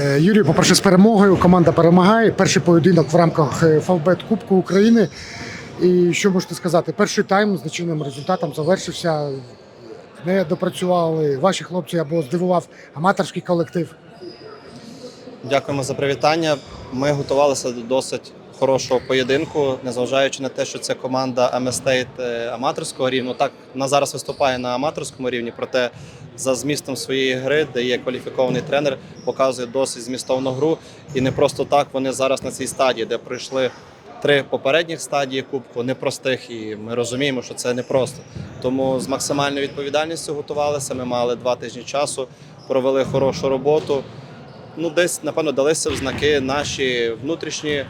Е, Юрій, по-перше, з перемогою. Команда перемагає. Перший поєдинок в рамках е, Фавбет Кубку України. І що можете сказати? Перший тайм з нічийним результатом завершився. Не допрацювали ваші хлопці або здивував аматорський колектив. Дякуємо за привітання. Ми готувалися до досить хорошого поєдинку, незважаючи на те, що це команда МСТейт аматорського рівня. Так вона зараз виступає на аматорському рівні, проте за змістом своєї гри, де є кваліфікований тренер, показує досить змістовну гру. І не просто так вони зараз на цій стадії, де пройшли три попередніх стадії кубку, непростих, і ми розуміємо, що це непросто. Тому з максимальною відповідальністю готувалися. Ми мали два тижні часу, провели хорошу роботу ну, десь, напевно, далися в знаки наші внутрішні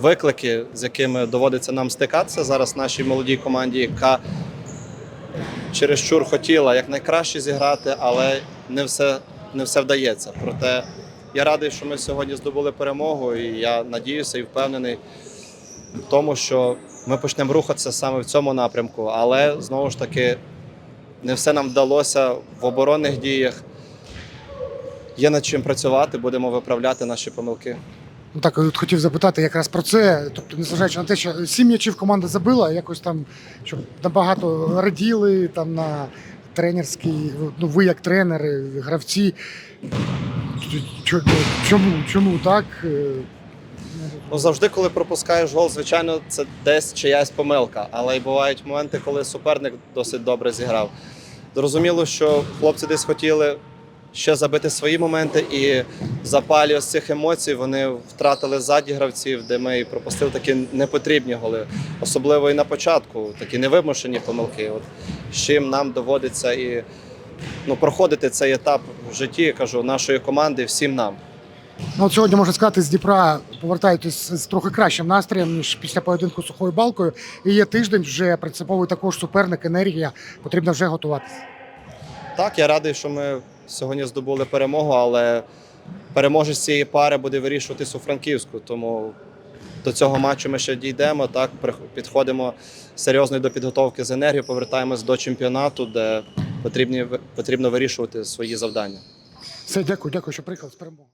виклики, з якими доводиться нам стикатися зараз нашій молодій команді, яка чересчур хотіла якнайкраще зіграти, але не все, не все вдається. Проте я радий, що ми сьогодні здобули перемогу, і я надіюся і впевнений в тому, що ми почнемо рухатися саме в цьому напрямку. Але знову ж таки, не все нам вдалося в оборонних діях. Є над чим працювати, будемо виправляти наші помилки. Ну так от хотів запитати якраз про це. Тобто, незважаючи на те, що сім м'ячів команда забила, якось там, щоб набагато раділи там на тренерський, ну ви як тренери, гравці. Чому, чому, так? Ну завжди, коли пропускаєш гол, звичайно, це десь чиясь помилка. Але й бувають моменти, коли суперник досить добре зіграв. Зрозуміло, що хлопці десь хотіли ще забити свої моменти, і запалі ось цих емоцій вони втратили ззаді гравців, де ми і пропустили такі непотрібні голи, особливо і на початку, такі невимушені помилки. От з чим нам доводиться і ну, проходити цей етап в житті, я кажу, нашої команди, всім нам. Ну, от сьогодні можна сказати, з Дніпра повертаєтесь з трохи кращим настроєм, ніж після поєдинку з сухою балкою. І є тиждень, вже принциповий також суперник, енергія. Потрібно вже готуватися. Так, я радий, що ми сьогодні здобули перемогу, але переможець цієї пари буде вирішуватись у Франківську. Тому до цього матчу ми ще дійдемо. Так, підходимо серйозно до підготовки з енергією, повертаємось до чемпіонату, де потрібні, потрібно вирішувати свої завдання. Все, дякую, дякую, що приїхав з перемогою.